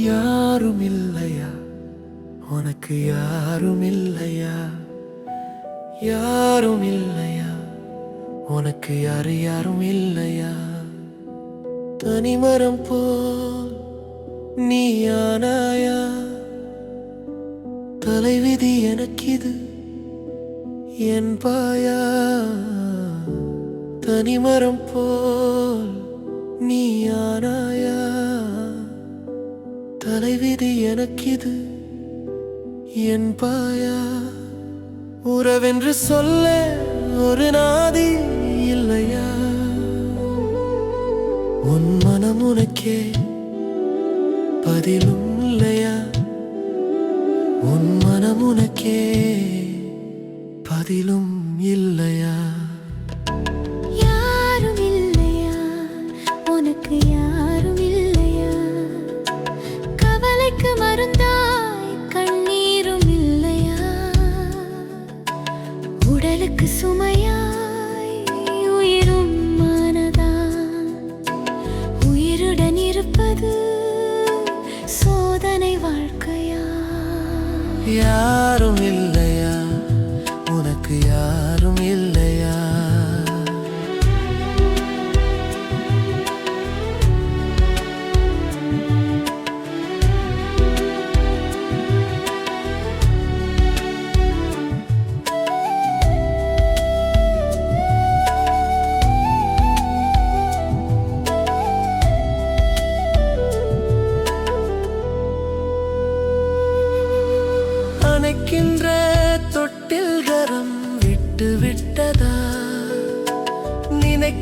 யாரும் இல்லையா உனக்கு யாரும் இல்லையா யாரும் இல்லையா உனக்கு யாரு யாரும் இல்லையா தனிமரம் போல் நீ ஆனாயா தலைவிதி எனக்கிது என் பாயா? தனிமரம் போல் நீ ஆனாயா தலைவிதி எனக்கிது. என் பாயா உறவென்று சொல்ல ஒரு நாதி இல்லையா? உன் மனம் உனக்கே பதிலும் இல்லையா? உன் மனம் உனக்கே பதிலும் இல்லையா?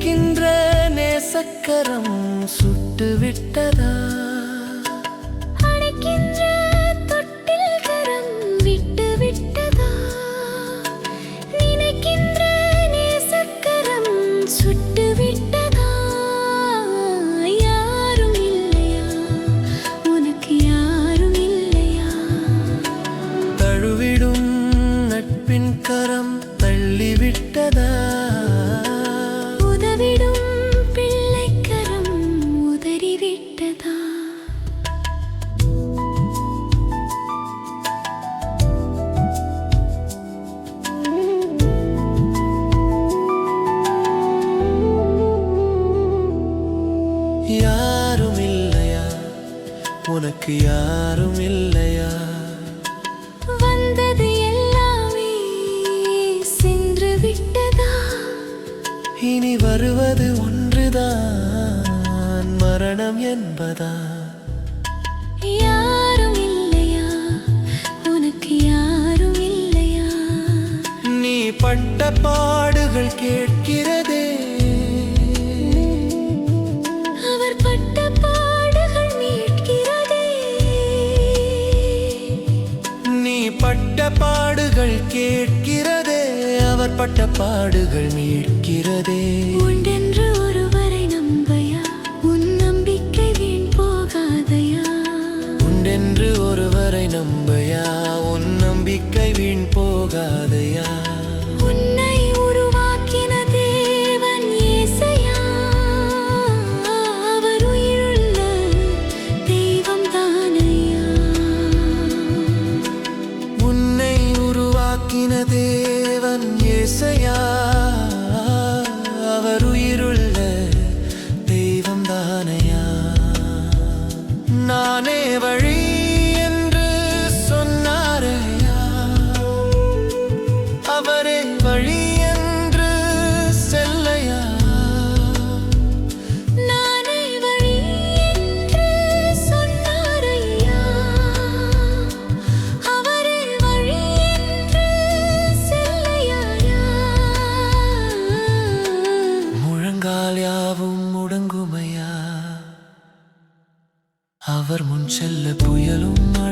இருக்கின்ற நேசக்கரம் சுட்டு விட்டதா உனக்கு யாரும் இல்லையா? வந்தது எல்லாமே சென்று விட்டதா? இனி வருவது ஒன்றுதான் மரணம் என்பதா? யாரும் இல்லையா? உனக்கு யாரும் இல்லையா? நீ பட்ட பாடுகள் கேட்கிறதே அவர் பட்ட பாடுகள் மீட்கிறதே. உண்டென்று ஒருவரை நம்பையா? உன் நம்பிக்கை வீண் போகாதையா? உண்டென்று ஒருவரை நம்பையா? உன் நம்பிக்கை வீண் போகாதையா? அவர் முன் செல்ல புயலும் அடங்கும்